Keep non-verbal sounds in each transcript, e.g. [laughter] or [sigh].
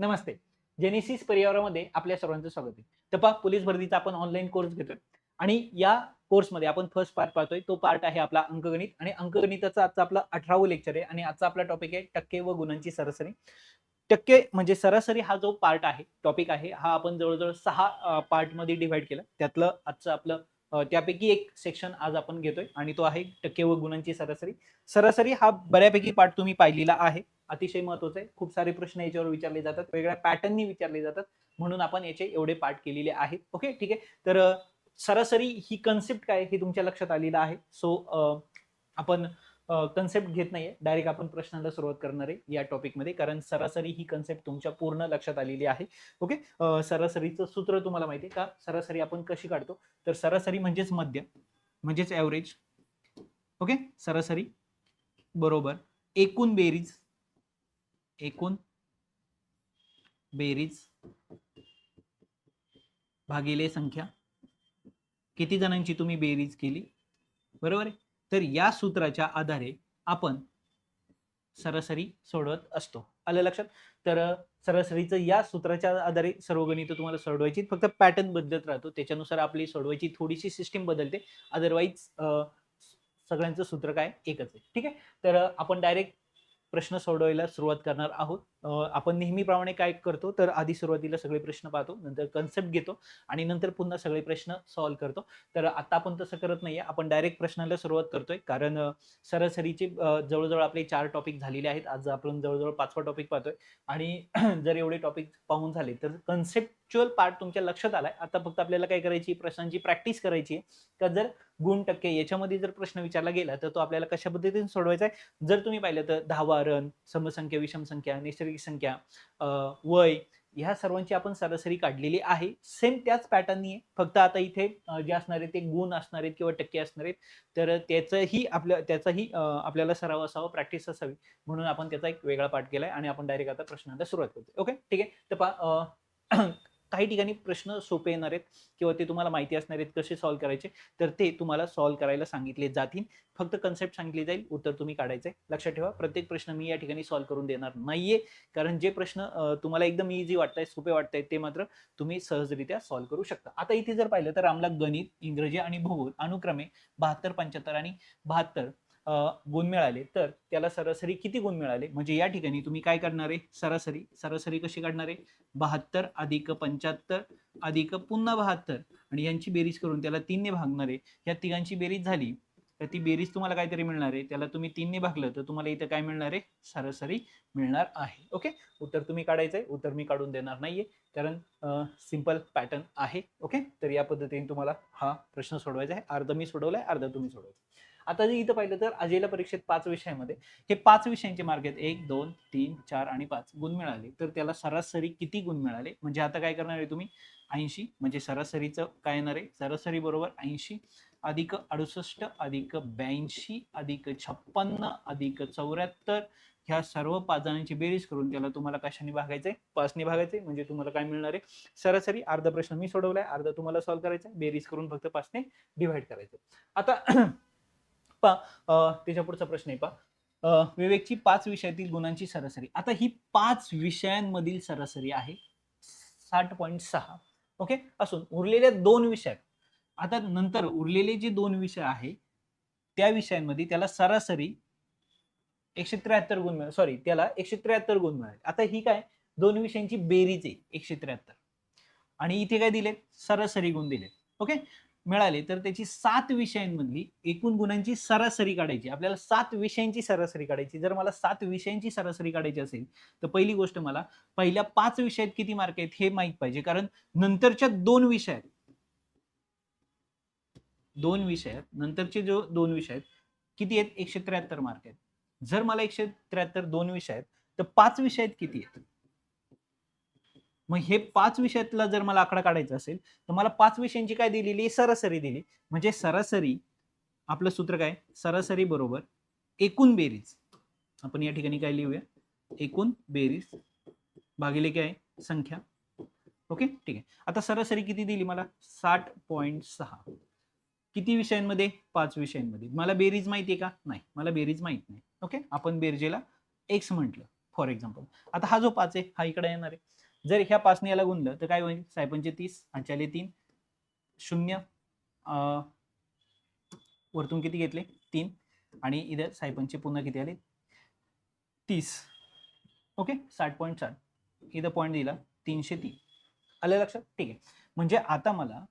नमस्ते. Genesis परिवारामध्ये आपल्या सर्वांचं स्वागत आहे. तपा पोलीस भरतीचा आपण ऑनलाईन कोर्स घेतोय. आणि या कोर्समध्ये आपण फर्स्ट पार्ट पाहतोय. तो पार्ट आहे आपला अंकगणित. आणि अंकगणिताचा आजचा आपला अठरावं लेक्चर आहे. आणि आजचा आपला टॉपिक आहे टक्के व गुणांची सरासरी. टक्के म्हणजे सरासरी हा जो पार्ट आहे टॉपिक आहे हा आपण जवळजवळ सहा पार्टमध्ये डिव्हाइड केला. त्यातलं आजचं आपलं त्यापैकी एक सेक्शन आज आपण घेतोय. आणि तो आहे टक्के व गुणांची सरासरी. सरासरी हा बऱ्यापैकी पार्ट तुम्ही पाहिलेला आहे. अतिशय महत्वाचं. आहे खूप सारे प्रश्न याच्यावर विचारले जातात. वेगळ्या पॅटर्ननी विचारले जातात. म्हणून आपण याचे एवढे पाठ केलेले आहेत. ओके? ठीक आहे? तर सरासरी ही कन्सेप्ट काय हे तुमच्या लक्षात आलेलं आहे. सो आपण कन्सेप्ट घेत नाहीये. डायरेक्ट आपण प्रश्नाला सुरुवात करणार आहे या टॉपिकमध्ये कारण सरासरी ही कन्सेप्ट तुमच्या पूर्ण लक्षात आलेली आहे. ओके? सरासरीचं सूत्र तुम्हाला माहिती आहे का? सरासरी आपण कशी काढतो? तर सरासरी म्हणजेच मध्य म्हणजेच ॲव्हरेज ओके? सरासरी. बरोबर. एकूण बेरीज. एकूण बेरीज भागिले संख्या. किती जणांची तुम्ही बेरीज केली? बरोबर आहे? तर या सूत्राच्या आधारे आपण सरासरी सोडवत असतो. आलं लक्षात? तर सरासरीचं या सूत्राच्या आधारे सर्व गणित तुम्हाला सोडवायची फक्त पॅटर्न बदलत राहतो. त्याच्यानुसार आपली सोडवायची थोडीशी सिस्टीम बदलते. अदरवाईज सगळ्यांचं सूत्र काय? एकच आहे. ठीक आहे? तर आपण डायरेक्ट प्रश्न सोडवायला सुरुवात करणार आहोत. आपण नेहमीप्रमाणे काय करतो तर आधी सुरुवातीला सगळे प्रश्न पाहतो नंतर कन्सेप्ट घेतो आणि नंतर पुन्हा सगळे प्रश्न सॉल्व्ह करतो. तर आता आपण तसं करत नाहीये आपण डायरेक्ट प्रश्नाला सुरुवात करतोय. कारण सरासरीचे जवळजवळ आपले चार टॉपिक झालेले आहेत. आज आपण जवळजवळ पाचवा टॉपिक पाहतोय. आणि [clears throat] जर एवढे टॉपिक पाहून झाले तर कन्सेप्च्युअल पार्ट तुमच्या लक्षात आलाय. आता फक्त आपल्याला काय करायची प्रश्नांची प्रॅक्टिस करायची आहे. का जर गुण टक्के याच्यामध्ये जर प्रश्न विचारला गेला तर तो आपल्याला कशा पद्धतीने सोडवायचा आहे? जर तुम्ही पाहिलं तर दहावा रन समसंख्या विषम संख्या नैसर्गिक संख्या वय ह्या सर्वांची आपण सरासरी काढलेली आहे. सेम त्याच पॅटर्ननी आहे. फक्त आता इथे जे असणार आहेत ते गुण असणार आहेत किंवा टक्के असणार आहेत. तर त्याचंही आपल्या त्याचाही आपल्याला सराव असावा प्रॅक्टिस असावी. म्हणून आपण त्याचा एक वेगळा पाठ केलाय आणि आपण डायरेक्ट आता प्रश्नाला सुरुवात करतो ओके ठीक आहे? तर पा काही ठिकाणी प्रश्न सोपे येणार आहेत किंवा ते तुम्हाला माहिती असणार आहेत कसे सॉल्व्ह करायचे तर ते तुम्हाला सॉल्व्ह करायला सांगितले जातील. फक्त कन्सेप्ट सांगितले जाईल उत्तर तुम्ही काढायचंय. लक्षात ठेवा प्रत्येक प्रश्न मी या ठिकाणी सॉल्व्ह करून देणार नाहीये. कारण जे प्रश्न तुम्हाला एकदम इझी वाटताय सोपे वाटताय ते मात्र तुम्ही सहजरित्या सॉल्व्ह करू शकता. आता इथे जर पाहिलं तर आम्हाला गणित इंग्रजी आणि भूगोल अनुक्रमे बहात्तर पंच्याहत्तर आणि बहात्तर. गुण मिळाले तर त्याला सरासरी किती गुण मिळाले? म्हणजे या ठिकाणी तुम्ही काय करणार? आहे सरासरी सरासरी कशी काढणार? आहे बहात्तर अधिक पंच्याहत्तर अधिक पुन्हा बहात्तर. आणि यांची बेरीज करून त्याला तीनने भागणार. आहे या तिघांची बेरीज झाली तर ती बेरीज तुम्हाला काहीतरी मिळणार आहे. त्याला तुम्ही तीनने भागलं तर तुम्हाला इथं काय मिळणार आहे? सरासरी मिळणार आहे. ओके? उत्तर तुम्ही काढायचं आहे उत्तर मी काढून देणार नाहीये कारण सिंपल पॅटर्न आहे. ओके? तर या पद्धतीने तुम्हाला हा प्रश्न सोडवायचा आहे. अर्ध मी सोडवलाय अर्ध तुम्ही सोडवायचं आता जर इथं पाहिलं तर अजयला परीक्षेत पाच विषयामध्ये. हे पाच विषयांचे मार्क आहेत. एक दोन तीन चार आणि पाच. गुण मिळाले. तर त्याला सरासरी किती गुण मिळाले? म्हणजे आता काय करणार आहे तुम्ही? ऐंशी. म्हणजे सरासरीचं काय येणार आहे? सरासरी बरोबर ऐंशी. अधिक अडुसष्ट अधिक ब्याऐंशी अधिक छप्पन्न अधिक चौऱ्याहत्तर. ह्या सर्व पाच जणांची बेरीज करून त्याला तुम्हाला कशाने भागायचंय? पाचने भागायचंय. म्हणजे तुम्हाला काय मिळणार आहे? सरासरी अर्धा प्रश्न मी सोडवलाय. अर्धा तुम्हाला सॉल्व्ह करायचा बेरीज करून फक्त पाचने डिव्हाइड करायचं आता पा त्याच्या पुढचा प्रश्न आहे पा. विवेकची पाच विषयातील गुणांची सरासरी. आता ही पाच विषयांमधील सरासरी आहे साठ पॉईंट सहा. ओके? असून उरलेल्या दोन विषयात आता नंतर उरलेले जे दोन विषय आहे त्या विषयांमध्ये त्याला सरासरी एकशे त्र्याहत्तर गुण मिळाले. सॉरी त्याला एकशे त्र्याहत्तर गुण मिळाले. आता ही काय? दोन विषयांची बेरीज आहे. एकशे त्र्याहत्तर. आणि इथे काय दिले? सरासरी गुण दिले. ओके? मिळाले तर त्याची सात विषयांमधली एकूण गुणांची सरासरी काढायची. आपल्याला सात विषयांची सरासरी काढायची. जर मला सात विषयांची सरासरी काढायची असेल तर पहिली गोष्ट मला पहिल्या पाच विषयात किती मार्क आहेत हे माहीत पाहिजे. कारण नंतरच्या दोन विषयात दोन विषयात नंतरचे जो दोन विषय आहेत किती आहेत? एकशे त्र्याहत्तर मार्क आहेत. जर मला एकशे त्र्याहत्तर दोन विषय आहेत तर पाच विषयात किती आहेत? मग हे पाच विषयातला जर मला आकडा काढायचा असेल तर मला पाच विषयांची काय दिलेली सरासरी दिली. म्हणजे सरासरी आपलं सूत्र काय? सरासरी बरोबर एकूण बेरीज. आपण या ठिकाणी काय लिहूया? एकूण बेरीज भागिले काय? संख्या. ओके? ठीक आहे. आता सरासरी किती दिली मला? साठ पॉईंट सहा. किती विषयांमध्ये? पाच विषयांमध्ये. मला बेरीज माहिती आहे का? नाही. मला बेरीज माहीत नाही. ओके? आपण बेरजेला एक्स म्हटलं फॉर एक्झाम्पल आता हा जो पाच आहे हा इकडे येणार आहे. जर ह्या पाचने याला गुणलं तर काय होईल? सायपंचे तीस अंचाले तीन. शून्य वरतून किती घेतले? तीन. आणि इथं सायपंचे पुन्हा किती आले? तीस. ओके? साठ पॉईंट साठ इथं पॉईंट दिला. तीनशे तीन. आलं लक्षात? ठीक आहे. म्हणजे आता मला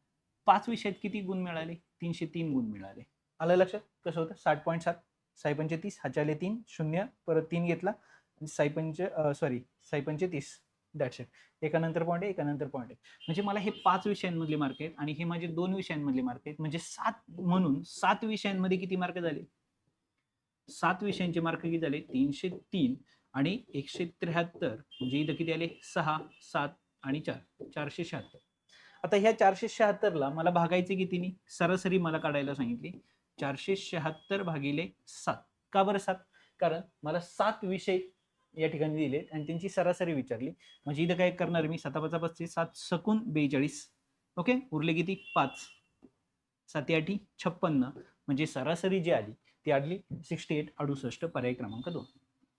पाच विषयात किती गुण मिळाले? तीनशे तीन गुण मिळाले. आलं लक्षात? कसं होतं? साठ पॉईंट सात. सायपंचे तीस हाच्याले तीन. शून्य परत तीन घेतला. सायपंच सॉरी सायपंचे तीस. दॅट्स इट एकानंतर पॉईंट आहे एकानंतर पॉईंट आहे. म्हणजे मला हे पाच विषयांमधले मार्क आहेत आणि हे माझे दोन विषयांमधले मार्क आहेत. म्हणजे सात म्हणून सात विषयांमध्ये किती मार्क झाले? सात विषयांचे मार्क किती झाले? तीनशे तीन आणि एकशे त्र्याहत्तर. म्हणजे इथं किती आले? सहा सात आणि चार. चारशे शहात्तर. आता ह्या चारशे शहात्तरला मला भागायचे कितीनी? सरासरी मला काढायला सांगितली. चारशे शहात्तर भागिले सात. का बरं सात? कारण मला सात विषय या ठिकाणी दिले आणि त्यांची सरासरी विचारली म्हणजे इथं काय करणार मी? सातापाचा पस्तीस सात सकून बेचाळीस. ओके? उरले किती? पाच. साती आठी छप्पन्न. म्हणजे सरासरी जी आली ती आली सिक्स्टी एट अडुसष्ट पर्याय क्रमांक दोन.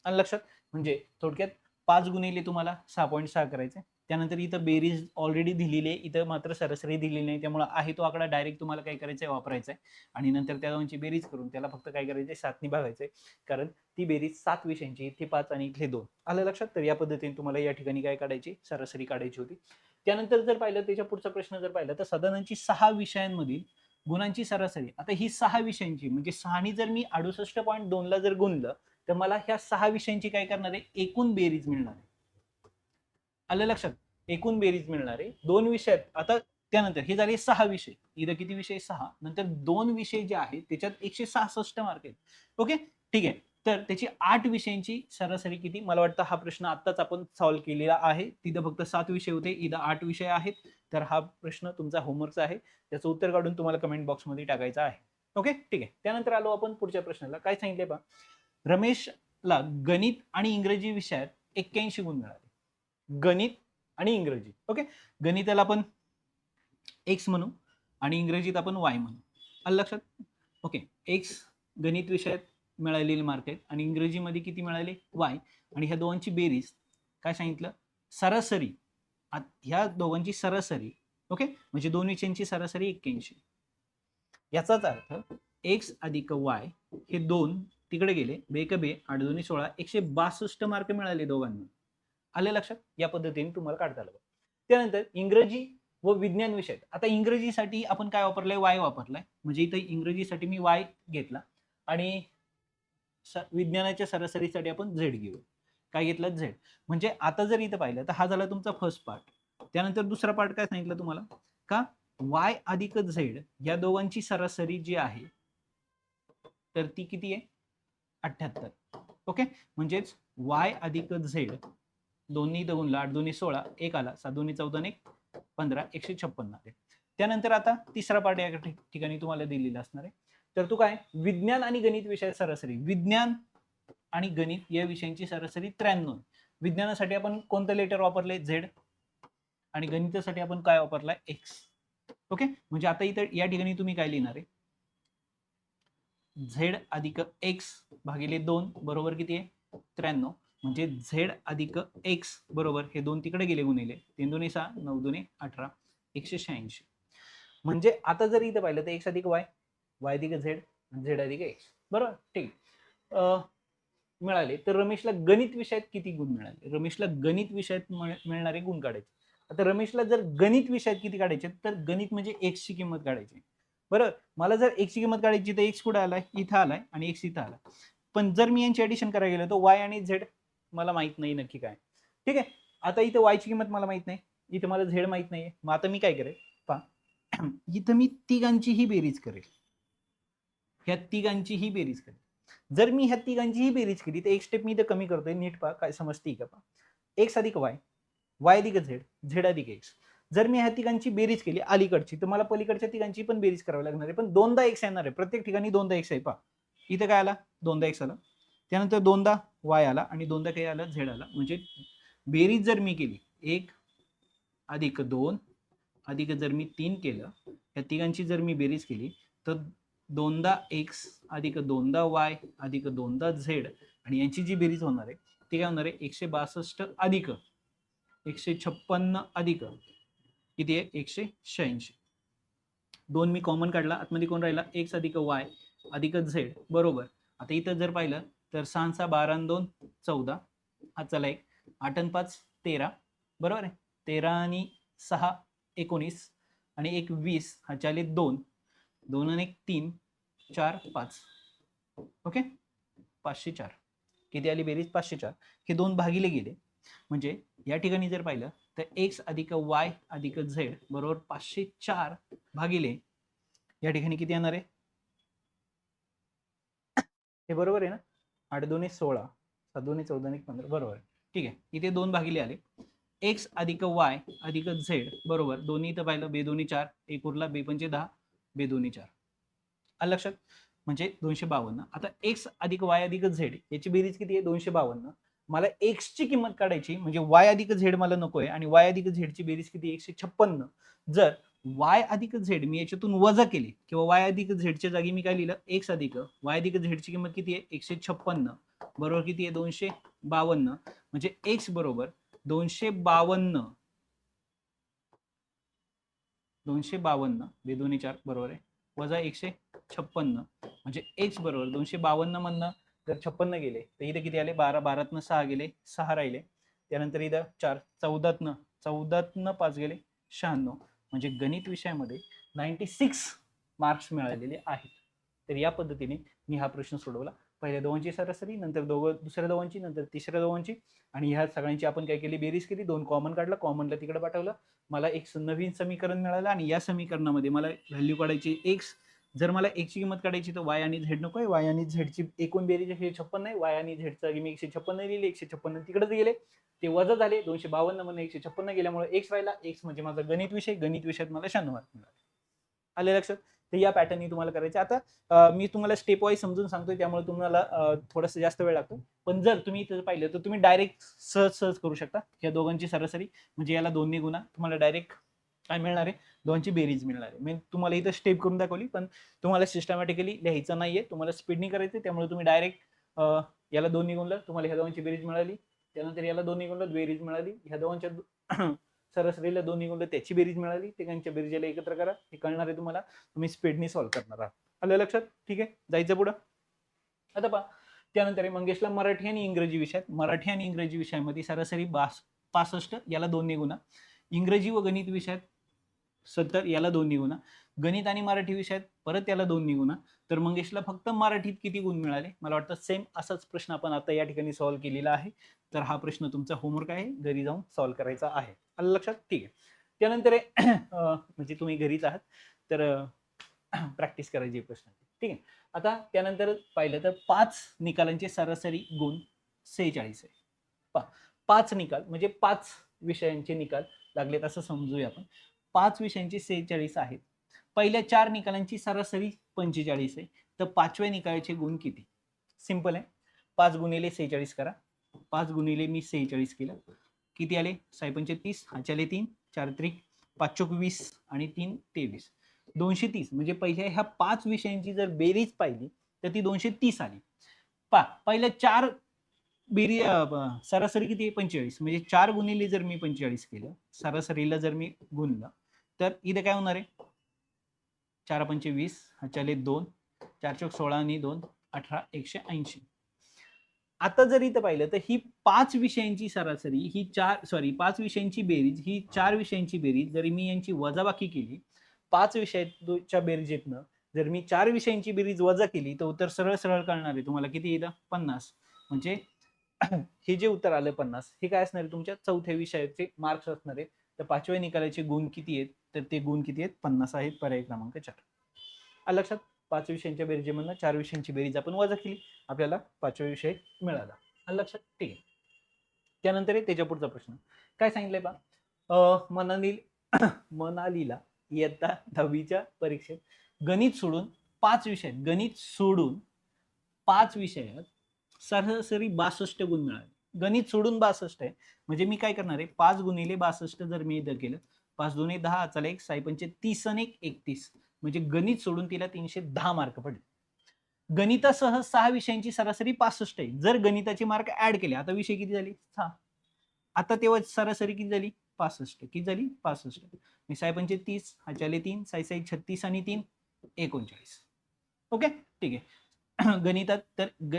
आणि लक्षात म्हणजे थोडक्यात पाच गुणिले तुम्हाला सहा पॉईंट सहा करायचे. त्यानंतर इथं बेरीज ऑलरेडी दिलेली आहे. इथं मात्र सरासरी दिलेली नाही. त्यामुळे आहे तो आकडा डायरेक्ट तुम्हाला काय करायचं आहे वापरायचा आहे आणि नंतर त्या दोनची बेरीज करून त्याला फक्त काय करायचं आहे सातनी भागायचं आहे कारण ती बेरीज सात विषयांची इथे पाच आणि इथले दोन. आलं लक्षात? तर या पद्धतीने तुम्हाला या ठिकाणी काय काढायची? सरासरी काढायची होती. त्यानंतर जर पाहिलं त्याच्या पुढचा प्रश्न जर पाहिला तर सदानांची सहा विषयांमधील गुणांची सरासरी. आता ही सहा विषयांची म्हणजे सहानी जर मी अडुसष्ट पॉईंट दोनला जर गुणलं तर मला ह्या सहा विषयांची काय करणार आहे? एकूण बेरीज मिळणार आहे. आलं लक्षात? एकूण बेरीज मिळणार आहे दोन विषय आता त्यानंतर हे झाले सहा विषय. इथं किती विषय? सहा. नंतर दोन विषय जे आहेत त्याच्यात एकशे सहासष्ट मार्क आहेत. ओके ठीक आहे. तर त्याची आठ विषयांची सरासरी किती? मला वाटतं हा प्रश्न आत्ताच आपण सॉल्व्ह केलेला आहे. तिथं फक्त सात विषय होते. इथं आठ विषय आहेत. तर हा प्रश्न तुमचा होमवर्कचा आहे. त्याचं उत्तर काढून तुम्हाला कमेंट बॉक्समध्ये टाकायचा आहे. ओके ठीक आहे. त्यानंतर आलो आपण पुढच्या प्रश्नाला. काय सांगितले पा रमेशला गणित आणि इंग्रजी विषयात एक्क्याऐंशी गुण मिळाले. गणित आणि इंग्रजी. ओके? गणिताला आपण एक्स म्हणू आणि इंग्रजीत आपण वाय म्हणू. आलं लक्षात? ओके. एक्स गणित विषयात मिळालेले मार्क आहेत आणि इंग्रजीमध्ये किती मिळाले? वाय आणि ह्या दोघांची बेरीज काय सांगितलं? सरासरी. ह्या दोघांची सरासरी. ओके? म्हणजे दोन विषयांची सरासरी एक्क्याऐंशी. याचाच अर्थ एक्स अधिक वाय हे दोन तिकडे गेले. बेक बे आठ दोन्ही सोळा एकशे बासष्ट मार्क मिळाले दोघांना. आले लक्षात? या पद्धतीने तुम्हाला काढता आलं त्यानंतर इंग्रजी व विज्ञान विषयात आता इंग्रजीसाठी आपण काय वापरलंय? वाय वापरलाय. म्हणजे इथं इंग्रजीसाठी मी वाय घेतला आणि विज्ञानाच्या सरासरीसाठी आपण झेड घेऊ. काय घेतलं? झेड. म्हणजे आता जर इथं पाहिलं तर हा झाला तुमचा फर्स्ट पार्ट त्यानंतर दुसरा पार्ट काय सांगितलं तुम्हाला? का वाय अधिक झेड या दोघांची सरासरी जी आहे तर ती किती आहे? अठ्ठ्याहत्तर. ओके? म्हणजेच वाय अधिक झेड दोन्ही दोनला आठ दोन्ही सोळा एक आला सात दोन्ही चौदा आणि एक पंधरा एकशे छप्पन्न आले. त्यानंतर आता तिसरा पार्ट या ठिकाणी तुम्हाला दिलेला असणार आहे. तर तू काय? विज्ञान आणि गणित विषय सरासरी. विज्ञान आणि गणित या विषयांची सरासरी त्र्याण्णव. विज्ञानासाठी आपण कोणतं लेटर वापरले झेड. आणि गणितासाठी आपण काय वापरलाय एक्स. ओके? म्हणजे आता इथं या ठिकाणी तुम्ही काय लिहिणार आहे? झेड अधिक एक्स भागिले दोन बरोबर किती आहे? त्र्याण्णव. म्हणजे झेड अधिक एक्स बरोबर हे दोन तिकडे गेले गुणिले. तीन दोन्ही सहा नऊ दोन्ही अठरा एकशे शहाऐंशी. म्हणजे आता जर इथं पाहिलं तर एक्स अधिक वाय वाय अधिक झेड झेड अधिक एक्स. बरोबर? ठीक. अं, मिळाले. तर रमेशला गणित विषयात किती गुण मिळाले? रमेशला गणित विषयात मिळणारे गुण काढायचे. आता रमेशला जर गणित विषयात किती काढायचे तर गणित म्हणजे एक्सची किंमत काढायची. बरं मला जर एक्सची किंमत काढायची तर एक्स कुठे आलाय? इथं आलाय आणि एक्स इथं आलाय. पण जर मी यांची ऍडिशन करायला गेलो तर वाय आणि झेड मला माहीत नाही नक्की काय. ठीक आहे? आता इथं वायची किंमत मला माहीत नाही. इथं मला झेड माहीत नाहीये. मग आता मी काय करेल? पहा. [clears throat] इथं मी तिघांचीही बेरीज करेल. ह्या तिघांची ही बेरीज करेल. जर मी ह्या तिघांची ही बेरीज केली तर एक स्टेप मी इथं कमी करतोय. नीट पहा काय समजते का पहा. एक्स अधिक वाय वाय अधिक झेड झेड अधिक एक्स जर मी ह्या तिघांची बेरीज केली अलीकडची तर मला पलीकडच्या तिघांची पण बेरीज करावी लागणार आहे. पण दोनदा एक्स येणार आहे. प्रत्येक ठिकाणी दोनदा एक्स आहे. पहा. इथं काय आला? दोनदा एक्स आला. त्यानंतर दोनदा वाय आला आणि दोनदा काही आला झेड आला. म्हणजे बेरीज जर मी केली एक अधिक दोन अधिक जर मी तीन केलं या तिघांची जर मी बेरीज केली तर दोनदा एक्स अधिक दोनदा वाय अधिक दोनदा झेड आणि यांची जी बेरीज होणार आहे ती काय होणार आहे? एकशे बासष्ट अधिक एकशे छप्पन्न अधिक. किती आहे? एकशे शहाऐंशी. दोन मी कॉमन काढला आतमध्ये कोण राहिला? एक्स अधिक वाय अधिक झेड. बरोबर. आता इथं जर पाहिलं तर सहा बारा दोन चौदा. हा चला एक. आठ आणि पाच तेरा. बरोबर आहे? तेरा आणि सहा एकोणीस. आणि एक वीस हा चाले दोन. दोन आणि एक तीन. चार पाच. ओके? पाचशे चार. किती आली बेरीज? पाचशे चार. हे दोन भागिले गेले. म्हणजे या ठिकाणी जर पाहिलं तर एक्स अधिक वाय अधिक झेड बरोबर पाचशे चार भागिले या ठिकाणी किती येणार आहे? हे बरोबर आहे ना? आठ दोन्ही सोळा सात दोन्ही चौदा आणि एक पंधरा. बरोबर. आहे ठीक आहे. इथे दोन भागिले आले. एक्स अधिक वाय अधिक झेड बरोबर. दोन्ही इथं पाहिलं बे दोन्ही चार. एक उरला बे पंचे दहा बे दोन्ही चार. आलं लक्षात? म्हणजे दोनशे बावन्न. आता एक्स अधिक वाय अधिक झेड याची बेरीज किती आहे? दोनशे बावन्न. मला एक्सची किंमत काढायची म्हणजे वाय अधिक झेड मला नको आहे आणि वाय अधिक झेडची बेरीज किती एकशे छप्पन्न. जर वाय अधिक झेड मी याच्यातून वजा केली किंवा वाय अधिक झेडच्या जागी मी काय लिहिलं? एक्स अधिक. वाय अधिक झेडची किंमत किती आहे? एकशे छप्पन्न. बरोबर किती आहे? दोनशे बावन्न. म्हणजे एक्स बरोबर दोनशे बावन्न. दोनशे बावन्न. बे दोन्ही चार. बरोबर आहे? वजा एकशे छप्पन्न. म्हणजे एक्स बरोबर दोनशे बावन्न मधनं जर छप्पन्न गेले तर इथे किती आले? बारा. बारातनं सहा गेले. सहा राहिले. त्यानंतर इथं चार. चौदातनं. चौदातनं पाच गेले. शहाण्णव. म्हणजे गणित विषयामध्ये नाईन्टी सिक्स मार्क्स मिळालेले आहेत. तर या पद्धतीने मी हा प्रश्न सोडवला. पहिल्या दोघांची सरासरी नंतर दोघं दुसऱ्या दोघांची नंतर तिसऱ्या दोघांची. आणि ह्या सगळ्यांची आपण काय केली? बेरीज केली. दोन कॉमन काढला. कॉमनला तिकडे पाठवलं. मला एक स- नवीन समीकरण मिळालं आणि या समीकरणामध्ये मला व्हॅल्यू काढायची एक्स जर मला एकची किंमत काढायची तर वाय आणि झेड नको आहे. वाय आणि झेडची एकूण बेरीज एकशे छप्पन्न आहे वाय आणि झेडचा मी एकशे छप्पन्न लिहिले एकशे छप्पन्न तिकडेच गेले. ते वजा झाले दोनशे बावन्नमध्ये एकशे छप्पन्न गेल्यामुळे एक्स राहिला. एक्स म्हणजे माझा गणित विषय. गणित विषयात मला शहाण्णव मार्क मिळाले. आले लक्षात? तर या पॅटर्ननी तुम्हाला करायचे आता मी तुम्हाला स्टेप वाईज समजून सांगतोय त्यामुळे तुम्हाला अं, थोडंसं जास्त वेळ लागतो. पण जर तुम्ही इथं पाहिलं तर तुम्ही डायरेक्ट सहज सहज करू शकता. या दोघांची सरासरी म्हणजे याला दोन्ही गुणा. तुम्हाला डायरेक्ट काय मिळणार आहे? दोनची बेरीज मिळणार आहे. मी तुम्हाला इथं स्टेप करून दाखवली पण तुम्हाला सिस्टमॅटिकली लिहायचं नाहीये. तुम्हाला स्पीडनी करायचं त्यामुळे तुम्ही डायरेक्ट याला दोन्ही गुणलं तुम्हाला ह्या दोनची बेरीज मिळाली. त्यानंतर याला दोन्ही गुणलं बेरीज मिळाली. ह्या दोघांच्या [clears throat] सरासरीला दोन्ही गुणलं त्याची बेरीज मिळाली. तिघांच्या बेरीजला एकत्र करा. हे कळणार आहे तुम्हाला. तुम्ही स्पीडनी सॉल्व्ह करणार आहात. आलं लक्षात? ठीक आहे? जायचं पुढं? आता पहा. त्यानंतर मंगेशला मराठी आणि इंग्रजी विषयात. मराठी आणि इंग्रजी विषयामध्ये सरासरी बास पासष्ट याला दोन्ही गुणा. इंग्रजी व गणित विषयात सत्तर याला दोन निघू ना. गणित आणि मराठी विषयात परत याला दोन निघू ना. तर मंगेशला फक्त मराठीत किती गुण मिळाले? मला वाटतं सेम असाच प्रश्न आपण आता या ठिकाणी सॉल्व्ह केलेला आहे. तर हा प्रश्न तुमचा होमवर्क आहे. घरी जाऊन सॉल्व्ह करायचा आहे. आलं लक्षात? ठीक आहे. त्यानंतर आहे, म्हणजे तुम्ही घरीच आहात तर प्रॅक्टिस करायची प्रश्न. ठीक आहे. आता त्यानंतर पाहिलं तर पाच निकालांचे सरासरी गुण सेहेचाळीस आहे. पा पाच निकाल म्हणजे पाच विषयांचे निकाल लागलेत असं समजूया आपण. पाच विषयांची सेहेचाळीस आहेत. पहिल्या चार निकालांची सरासरी पंचेचाळीस आहे. तर पाचव्या निकालाचे गुण किती? सिंपल आहे. पाच गुणिले सेहेचाळीस करा. पाच गुणिले मी सेहेचाळीस केलं. किती आले? साहेबांचे तीस हाच्याले तीन चार त्रिक पाच चोक वीस आणि तीन तेवीस. दोनशे तीस म्हणजे पहिल्या ह्या पाच विषयांची जर बेरीज पाहिली तर ती दोनशे तीस आली. पा पहिल्या चार बेरी सरासरी किती आहे? पंचेचाळीस. म्हणजे चार गुणिले जर मी पंचेचाळीस केलं सरासरीला जर मी गुणलं तर इथे काय होणार आहे? चार पंचे वीस हच्याले दोन चार चौक सोळा आणि दोन अठरा एकशे ऐंशी. आता जर इथं पाहिलं तर ही पाच विषयांची सरासरी ही चार सॉरी पाच विषयांची बेरीज ही चार विषयांची बेरीज जरी मी यांची वजाबाकी केली पाच विषयाच्या बेरीजेतनं जर मी चार विषयांची बेरीज वजा केली तर उत्तर सरळ सरळ कळणार आहे. तुम्हाला किती येतं? पन्नास. म्हणजे [coughs] हे जे उत्तर आलं पन्नास हे काय असणार आहे तुमच्या चौथ्या विषयाचे मार्क्स असणार आहेत तर पाचव्या निकालाचे गुण किती आहेत? तर ते गुण किती आहेत? पन्नास आहेत पर्याय क्रमांक चार. लक्षात? पाच विषयांच्या बेरीजेमधनं चार विषयांची बेरीज आपण वजा केली. आपल्याला पाचवा विषय मिळाला. आलं लक्षात? ठीक आहे. त्यानंतर आहे त्याच्या पुढचा प्रश्न. काय सांगितलंय बा? मनाली [coughs] मनालीला इयत्ता दहावीच्या परीक्षेत गणित सोडून पाच विषयात गणित सोडून पाच विषयात सरासरी बासष्ट गुण मिळाले. गणित सोडून बासष्ट आहे. म्हणजे मी काय करणार आहे? पाच गुणिले बासष्ट जर मी इथं केलं पाच दोन्ही दहा चला एक साईपंचे तीस आणि एक एकतीस. म्हणजे गणित सोडून तिला तीनशे दहा मार्क पडले. गणितासह सहा विषयांची सरासरी पासष्ट आहे. जर गणिताचे मार्क ऍड केले आता विषय किती झाले? सहा. आता तेव्हा सरासरी किती झाली? पासष्ट. किती झाली? पासष्ट. मी साय तीस हाचाले तीन साई साई छत्तीस आणि तीन एकोणचाळीस. ओके? ठीक आहे. [clears throat] गणितात तर ग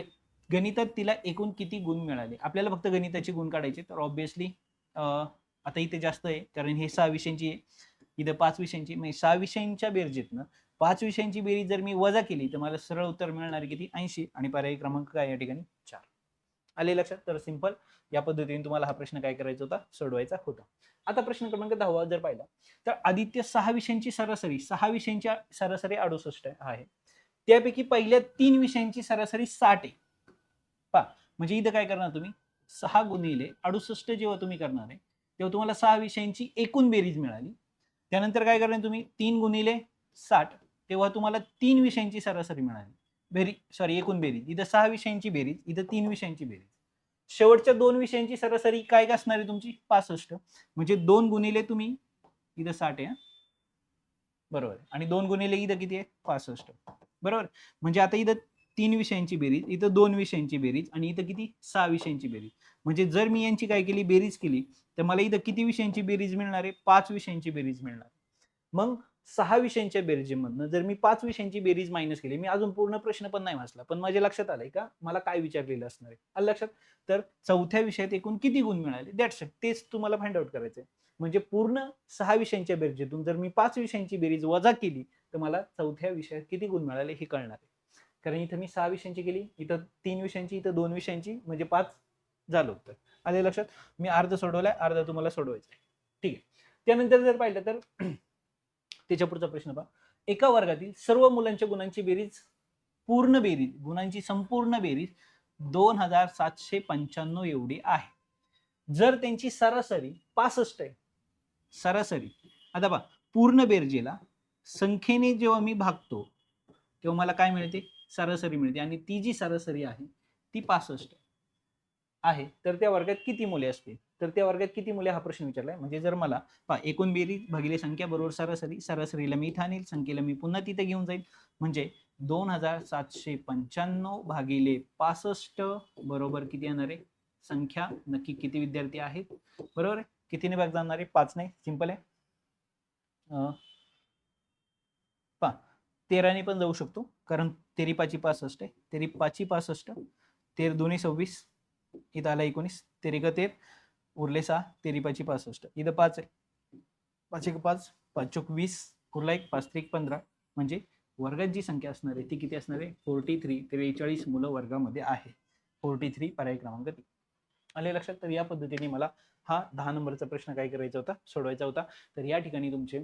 गणितात तिला एकूण किती गुण मिळाले? आपल्याला फक्त गणिताचे गुण काढायचे तर ऑब्विसली आता इथे जास्त आहे कारण हे सहा विषयांची आहे. इथं पाच विषयांची म्हणजे सहा विषयांच्या बेरजेतनं पाच विषयांची बेरीज जर मी वजा केली तर मला सरळ उत्तर मिळणार किती? ऐंशी. आणि पर्याय क्रमांक काय या ठिकाणी? चार. आले लक्षात? तर सिंपल या पद्धतीने तुम्हाला हा प्रश्न काय करायचा होता? सोडवायचा होता. आता प्रश्न क्रमांक दहावा जर पाहिला तर आदित्य सहा विषयांची सरासरी सहा विषयांच्या सरासरी अडुसष्ट आहे. त्यापैकी पहिल्या तीन विषयांची सरासरी साठ आहे. पा म्हणजे इथं काय करणार तुम्ही? सहा गुणिले अडुसष्ट जेव्हा तुम्ही करणार आहे तेव्हा तुम्हाला सहा विषयांची एकूण बेरीज मिळाली. त्यानंतर काय करणार तुम्ही? तीन गुणिले साठ तेव्हा तुम्हाला तीन विषयांची सरासरी मिळाली. बेरी सॉरी एकूण बेरीज. इथं सहा विषयांची बेरीज इथं तीन विषयांची बेरीज. शेवटच्या दोन विषयांची सरासरी काय काय असणार आहे तुमची? पासष्ट. म्हणजे दोन गुणिले तुम्ही इथं साठ आहे बरोबर. आहे. आणि दोन गुणिले इथं किती आहे? पासष्ट. बरोबर? म्हणजे आता इथं तीन विषयांची बेरीज इथं दोन विषयांची बेरीज आणि इथं किती? सहा विषयांची बेरीज. म्हणजे जर मी यांची काय केली? बेरीज केली तर मला इथं किती विषयांची बेरीज मिळणार आहे? पाच विषयांची बेरीज मिळणार मग सहा विषयांच्या बेरीजमधनं जर मी पाच विषयांची बेरीज मायनस केली मी अजून पूर्ण प्रश्न पण नाही वाचला पण माझ्या लक्षात आलंय का? मला काय विचारलेलं असणार आहे? आलं लक्षात? तर चौथ्या विषयात एकूण किती गुण मिळाले? दॅट्स तेच तुम्हाला फाइंड आउट करायचंय म्हणजे पूर्ण सहा विषयांच्या बेरजेतून जर मी पाच विषयांची बेरीज वजा केली तर मला चौथ्या विषयात किती गुण मिळाले हे कळणार आहे. कारण इथं मी सहा विषयांची केली इथं तीन विषयांची इथं दोन विषयांची म्हणजे पाच झालं होतं आले लक्षात? मी अर्ध सोडवलाय अर्ध तुम्हाला सोडवायचं आहे ठीक आहे. त्यानंतर जर पाहिलं तर [clears throat] त्याच्या पुढचा प्रश्न पहा. एका वर्गातील सर्व मुलांच्या गुणांची बेरीज पूर्ण बेरीज गुणांची संपूर्ण बेरीज दोन हजार सातशे पंच्याण्णव एवढी आहे. जर त्यांची सरासरी पासष्ट आहे सरासरी. आता पहा पूर्ण बेरजेला संख्येने जेव्हा मी भागतो तेव्हा मला काय मिळते? सरासरी मिळते आणि ती जी सरासरी आहे ती पासष्ट आहे. तर त्या वर्गात किती मुले असतील? तर त्या वर्गात किती मुले? हा प्रश्न विचारलाय. म्हणजे जर मला पहा एकूण बेरीज भागिले संख्या बरोबर सरासरी सरासरीला मी इथं आणेल संख्येला मी पुन्हा तिथे घेऊन जाईल. म्हणजे दोन हजार सातशे पंच्याण्णव भागिले पासष्ट बरोबर किती येणार आहे? संख्या नक्की किती विद्यार्थी आहेत? बरोबर आहे? कितीने भाग जाणार आहे? पाच नाही सिंपल आहे. तेराने पण जाऊ शकतो. कारण तेरी पाची पासष्ट आहे. तेरी पाची पासष्ट तेर दोन्ही सव्वीस इथं आला एकोणीस तेरी तेर उरले सहा तेरी पाची पासष्ट. इथं पाच आहे. पाच एक पाच पाच चोक वीस उरला एक पाच त्रिक पंधरा. म्हणजे वर्गात जी संख्या असणार आहे ती किती असणार आहे? फोर्टी थ्री त्रेचाळीस मुलं वर्गामध्ये आहे. फोर्टी थ्री पर्याय क्रमांक तीन. आले लक्षात? तर या पद्धतीने मला हा दहा नंबरचा प्रश्न काय करायचा होता सोडवायचा होता. तर या ठिकाणी तुमचे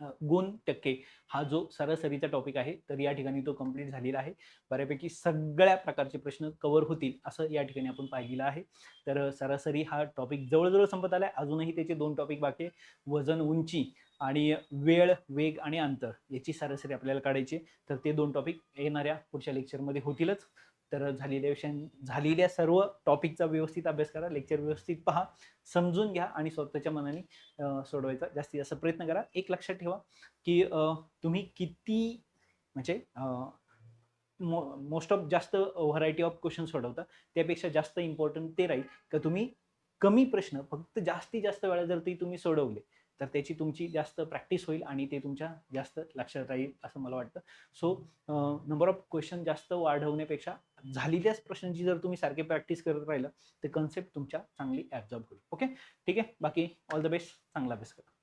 गुण टक्के हा जो सरासरीचा टॉपिक आहे तर या ठिकाणी तो कंप्लीट झालेला आहे. बऱ्यापैकी सगळ्या प्रकारचे प्रश्न कव्हर होतील असं या ठिकाणी आपण पाहिलेलं आहे. तर सरासरी हा टॉपिक जवळजवळ संपत आलाय. अजूनही त्याचे दोन टॉपिक बाकी वजन उंची आणि वेळ वेग आणि अंतर याची सरासरी आपल्याला काढायची तर ते दोन टॉपिक येणाऱ्या पुढच्या लेक्चरमध्ये होतीलच. तर झालेल्या विषयां झालेल्या सर्व टॉपिकचा व्यवस्थित अभ्यास करा लेक्चर व्यवस्थित पहा समजून घ्या आणि स्वतःच्या मनाने सोडवायचा. जास्तीत जास्त प्रयत्न करा. एक लक्षात ठेवा की तुम्ही किती म्हणजे मोस्ट ऑफ जास्त व्हरायटी ऑफ क्वेश्चन सोडवता त्यापेक्षा जास्त इम्पॉर्टंट ते राहील. का तुम्ही कमी प्रश्न फक्त जास्तीत जास्त वेळा जर ते तुम्ही सोडवले तर त्याची तुमची जास्त प्रॅक्टिस होईल आणि ते तुमच्या जास्त लक्षात राहील असं मला वाटतं. सो नंबर ऑफ क्वेश्चन जास्त वाढवण्यापेक्षा झालेल्याच प्रश्नांची जर तुम्ही सारखी प्रॅक्टिस करत राहिलं तर कन्सेप्ट तुमच्या चांगली ॲब्झॉर्ब होईल. ओके ठीक आहे? बाकी ऑल द बेस्ट चांगला अभ्यास करा.